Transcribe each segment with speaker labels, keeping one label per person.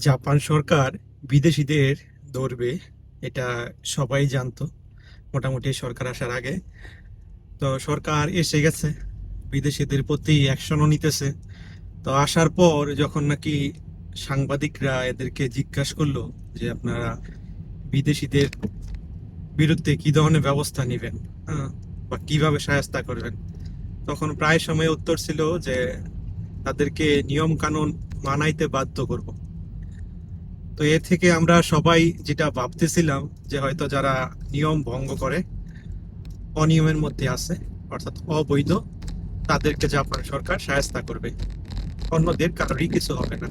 Speaker 1: Japan সরকার বিদেশিদের ধরবে এটা সবাই জানতো। মোটামুটি সরকার আসার আগে। তো সরকার এসে গেছে বিদেশিদের প্রতি অ্যাকশনও নিতেছে। তো আসার পর যখন নাকি সাংবাদিকরা এদেরকে জিজ্ঞাসা করল যে আপনারা বিদেশিদের বিরুদ্ধে কি ধরনের ব্যবস্থা নেবেন? হ্যাঁ, বা কীভাবে সহায়তা করবেন? তখন প্রায় সময় উত্তর ছিল যে তাদেরকে নিয়ম কানুন মানাইতে বাধ্য করব। তো এ থেকে আমরা সবাই যেটা ভাবতেছিলাম যে হয়তো যারা নিয়ম ভঙ্গ করে, অনিয়মের মধ্যে আছে, অর্থাৎ অবৈধ, তাদেরকে জাপান সরকার সাহায্য করবে। অন্যদের কারোরই কিছু হবে না।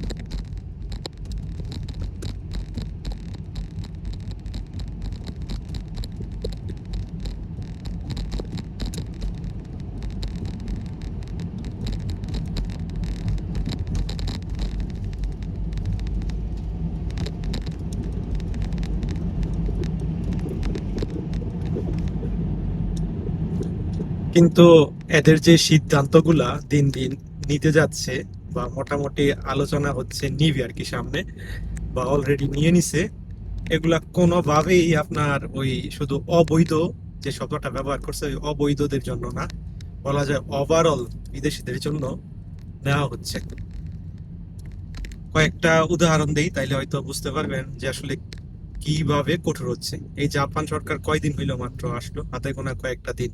Speaker 1: কিন্তু এদের যে সিদ্ধান্তগুলা দিন দিন নিতে যাচ্ছে বা মোটামুটি আলোচনা হচ্ছে নিবে আর কি সামনে বা অলরেডি নিয়ে নিছে, এগুলা কোনোভাবেই আপনার ওই শুধু অবৈধ যে শব্দটা ব্যবহার করছে, ওই অবৈধদের জন্য না, বলা যায় ওভারঅল বিদেশিদের জন্য নেওয়া হচ্ছে। কয়েকটা উদাহরণ দেই, তাইলে হয়তো বুঝতে পারবেন যে আসলে কীভাবে কঠোর হচ্ছে। এই জাপান সরকার কয়দিন হইল মাত্র আসলো? হাতে গোনা কয়েকটা দিন।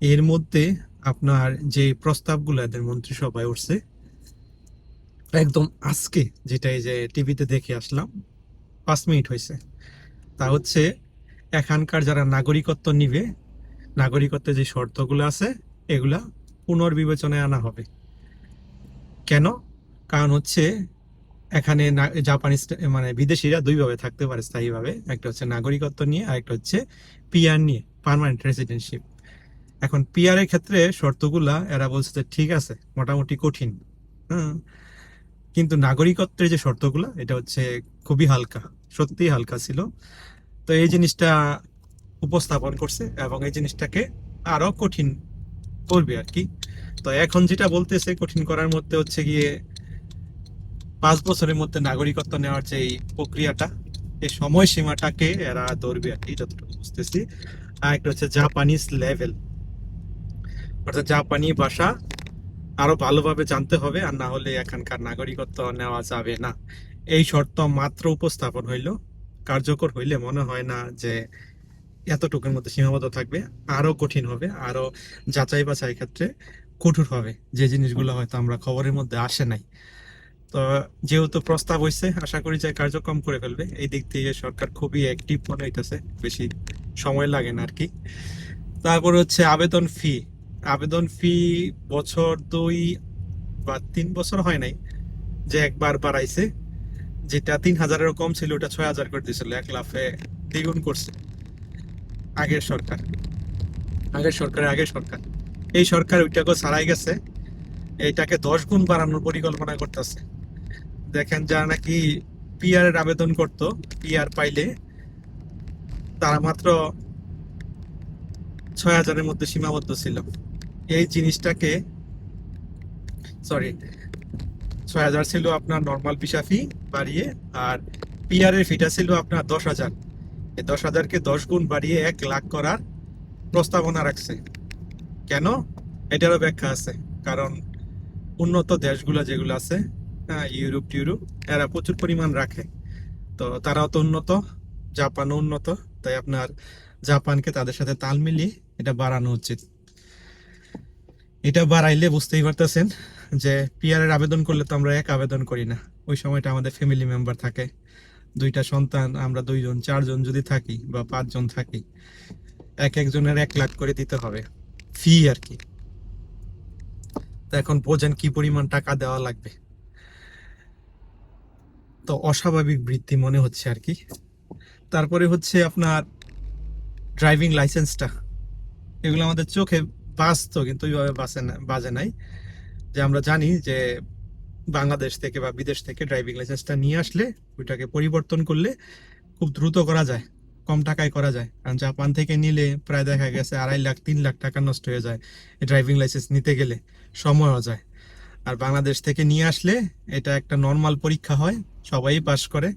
Speaker 1: এর মধ্যে আপনার যে প্রস্তাবগুলো এদের মন্ত্রিসভায় উঠছে, একদম আজকে যেটা এই যে টিভিতে দেখে আসলাম, পাঁচ মিনিট হয়েছে। তা হচ্ছে এখানকার যারা নাগরিকত্ব নিবে নাগরিকত্বের যে শর্তগুলো আছে, এগুলা পুনর্বিবেচনায় আনা হবে। কেন? কারণ হচ্ছে এখানে না- জাপানি মানে বিদেশিরা দুইভাবে থাকতে পারে স্থায়ীভাবে। একটা হচ্ছে নাগরিকত্ব নিয়ে, আর একটা হচ্ছে পিআর নিয়ে, পার্মানেন্ট রেসিডেন্টশিপ। এখন পিআর এর ক্ষেত্রে শর্তগুলা, এরা বলছে যে ঠিক আছে, মোটামুটি কঠিন। কিন্তু নাগরিকত্বের যে শর্তগুলা, এটা হচ্ছে খুবই হালকা সত্যি হালকা ছিল। তো এই জিনিসটা উপস্থাপন করছে এবং এই জিনিসটাকে আরও কঠিন করবে আর কি। তো এখন যেটা বলতেছে কঠিন করার মধ্যে হচ্ছে গিয়ে পাঁচ বছরের মধ্যে নাগরিকত্ব নেওয়ার যে এই প্রক্রিয়াটা এই সময়সীমাটাকে এরা ধরবে আর কি, যতটুকু বুঝতেছি। আর একটা হচ্ছে জাপানিজ লেভেল অর্থাৎ জাপানি ভাষা আরও ভালোভাবে জানতে হবে, আর না হলে এখানকার নাগরিকত্ব নেওয়া যাবে না। এই শর্ত মাত্র উপস্থাপন হইল। কার্যকর হইলে মনে হয় না যে এতটুকুর মধ্যে সীমাবদ্ধ থাকবে। আরও কঠিন হবে, আরও যাচাই বাছাই ক্ষেত্রে কঠোর হবে। যে জিনিসগুলো হয়তো আমরা খবরের মধ্যে আসে নাই। তো যেহেতু প্রস্তাব হয়েছে আশা করি যে কার্যক্রম করে ফেলবে। এই দিক থেকে সরকার খুবই অ্যাক্টিভ মনে হইতেছে, বেশি সময় লাগে না আর কি। তারপর হচ্ছে আবেদন ফি আবেদন ফি বছর দুই বা তিন বছর হয় নাই যে একবার বাড়াইছে যেটা তিন হাজারেরও কম ছিল ওটা ছয় হাজার করে দিয়েছিল এক লাফে দ্বিগুণ করছে। আগের সরকার। আগের সরকারের আগের সরকার। এই সরকার ওইটাকে ছাড়াই গেছে এইটাকে দশ গুণ বাড়ানোর পরিকল্পনা করতেছে। দেখেন যারা নাকি পিআর এর আবেদন করতো পিআর পাইলে তারা মাত্র ছয় হাজারের মধ্যে সীমাবদ্ধ ছিল। এই জিনিসটাকে সরি ছয় হাজার ছিল আপনার নর্মাল ভিসা ফি বাড়িয়ে, আর পিআর এর ফিটা ছিল আপনার দশ হাজার। এই দশ হাজারকে দশ গুণ বাড়িয়ে এক লাখ করার প্রস্তাবনা রাখছে। কেন? এটারও ব্যাখ্যা আছে। কারণ উন্নত দেশগুলো যেগুলো আছে হ্যাঁ ইউরোপ, টিউরোপ, এরা প্রচুর পরিমাণ রাখে। তো তারাও তো উন্নত, জাপানও উন্নত, তাই আপনার জাপানকে তাদের সাথে তাল মিলিয়ে এটা বাড়ানো উচিত। এটা বাড়াইলে বুঝতেই পারতেছেন যে পিআর এর আবেদন করলে তো আমরা এক আবেদন করি না। ওই সময়টা আমাদের ফ্যামিলি মেম্বার থাকে। দুইটা সন্তান, আমরা দুইজন, চারজন যদি থাকি বা পাঁচজন থাকি, এক একজনের এক লাখ করে দিতে হবে। ফি আর কি। তো এখন বোঝেন কি পরিমাণ টাকা দেওয়া লাগবে। তো অস্বাভাবিক বৃদ্ধি মনে হচ্ছে আর কি। তারপরে হচ্ছে আপনার ড্রাইভিং লাইসেন্সটা এগুলো আমাদের চোখে বাজতো কিন্তু ওইভাবে বাসে না, বাজে নাই। যে আমরা জানি যে বাংলাদেশ থেকে বা বিদেশ থেকে ড্রাইভিং লাইসেন্সটা নিয়ে আসলে ওইটাকে পরিবর্তন করলে খুব দ্রুত করা যায়, কম টাকায় করা যায়। কারণ জাপান থেকে নিলে প্রায় দেখা গেছে আড়াই লাখ, তিন লাখ টাকা নষ্ট হয়ে যায় ড্রাইভিং লাইসেন্স নিতে গেলে, সময়ও যায়। আর বাংলাদেশ থেকে নিয়ে আসলে এটা একটা নর্মাল পরীক্ষা হয়, সবাই পাস করে।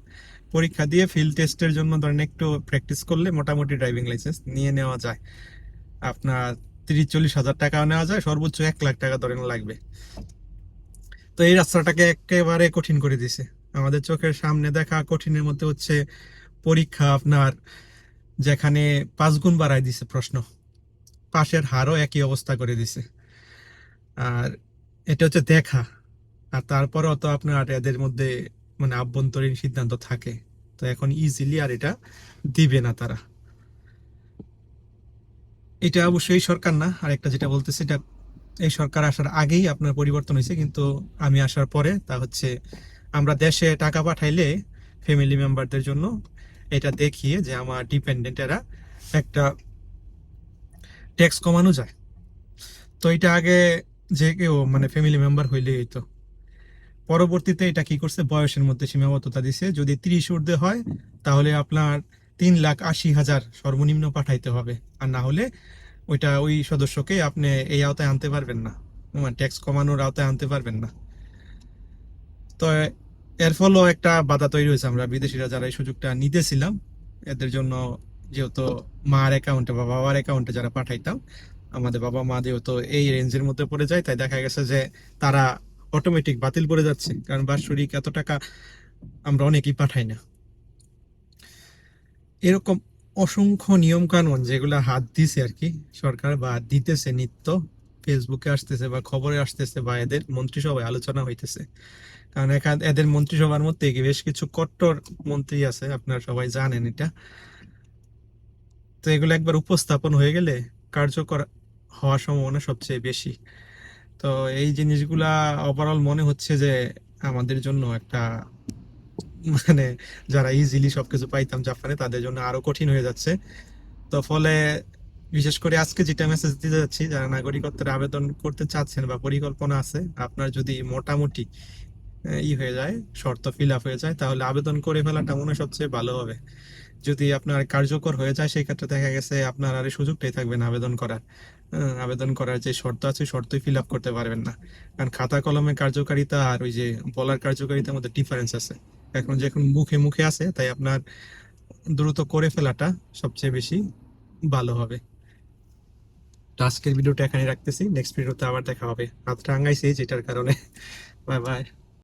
Speaker 1: পরীক্ষা দিয়ে ফিল্ড টেস্টের জন্য ধরেন একটু প্র্যাকটিস করলে মোটামুটি ড্রাইভিং লাইসেন্স নিয়ে নেওয়া যায়। আপনার তিরিশ চল্লিশ হাজার টাকাও নেওয়া যায়, সর্বোচ্চ এক লাখ টাকা ধরেন লাগবে। তো এই রাস্তাটাকে একেবারে কঠিন করে দিছে। আমাদের চোখের সামনে দেখা কঠিনের মধ্যে হচ্ছে পরীক্ষা আপনার, যেখানে পাঁচ গুণ বাড়ায় দিছে প্রশ্ন। পাশের হারও একই অবস্থা করে দিছে। আর এটা হচ্ছে দেখা। আর তারপরেও তো আপনার এদের মধ্যে মানে আভ্যন্তরীণ সিদ্ধান্ত থাকে। তো এখন ইজিলি আর এটা দিবে না তারা। এটা অবশ্যই সরকার না। আর একটা যেটা বলতেছে, এটা এই সরকার আসার আগেই আপনার পরিবর্তন হয়েছে, কিন্তু আমি আসার পরে তা হচ্ছে আমরা দেশে টাকা পাঠাইলে ফ্যামিলি মেম্বারদের জন্য এটা দেখিয়ে যে আমার ডিপেন্ডেন্টেরা একটা ট্যাক্স কমানো যায়। তো এটা আগে যে কেউ মানে ফ্যামিলি মেম্বার হইলেই হইতো। পরবর্তীতে এটা কি করছে? বয়সের মধ্যে সীমাবদ্ধতা দিছে। যদি তিরিশ ঊর্ধ্বে হয়, তাহলে আপনার তিন লাখ আশি হাজার সর্বনিম্ন পাঠাইতে হবে। আর না হলে ওইটা ওই সদস্যকে আপনি এই আওতায় আনতে পারবেন না। ট্যাক্স কমানোর আওতায় আনতে পারবেন না। তো এর ফলেও একটা বাধা তৈরি হয়েছে আমরা বিদেশিরা যারা এই সুযোগটা নিতেছিলাম, এদের জন্য যেহেতু মার অ্যাকাউন্টে বা বাবার অ্যাকাউন্টে যারা পাঠাইতাম, আমাদের বাবা মা যেহেতু এই রেঞ্জের মধ্যে পড়ে যায়, তাই দেখা গেছে যে তারা অটোমেটিক বাতিল করে যাচ্ছে। কারণ বাৎসরিক এত টাকা আমরা অনেকেই পাঠাই না। এরকম অসংখ্য নিয়ম কানুন যেগুলো হাত দিছে আর কি সরকার বা দিতেছে নিত্য ফেসবুকে আসতেছে বা খবরে আসতেছে বা এদের মন্ত্রিসভায় আলোচনা হইতেছে। কারণ এদের মন্ত্রিসভার মধ্যে বেশ কিছু কট্টর মন্ত্রী আছে, আপনারা সবাই জানেন এটা। তো এগুলো একবার উপস্থাপন হয়ে গেলে কার্যকর হওয়ার সম্ভাবনা সবচেয়ে বেশি। তো এই জিনিসগুলা ওভারঅল মনে হচ্ছে যে আমাদের জন্য একটা মানে যারা ইজিলি সবকিছু পাইতাম জাপানে, তাদের জন্য আরও কঠিন হয়ে যাচ্ছে। তো ফলে বিশেষ করে আজকে যেটা মেসেজ দিতে যাচ্ছি, যারা নাগরিকত্বের আবেদন করতে চাচ্ছেন বা পরিকল্পনা আছে, আপনার যদি মোটামুটি ই হয়ে যায়, শর্ত ফিল আপ হয়ে যায়, তাহলে আবেদন করে ফেলাটা মনে সবচেয়ে ভালো হবে। যদি আপনার কার্যকর হয়ে যায়, সেই ক্ষেত্রে দেখা গেছে আপনার আর সুযোগটাই থাকবে না আবেদন করার। আবেদন করার যে শর্ত আছে শর্তই ফিল আপ করতে পারবেন না। কারণ খাতা কলমে কার্যকারিতা আর ওই যে বলার কার্যকারিতার মধ্যে ডিফারেন্স আছে। এখন যে এখন মুখে মুখে আছে, তাই আপনার দ্রুত করে ফেলাটা সবচেয়ে বেশি ভালো হবে। তো আজকের ভিডিওটা এখানে রাখতেছি। নেক্সট ভিডিওতে আবার দেখা হবে। হাতটা আঙ্গাইছে যেটার কারণে। Bye bye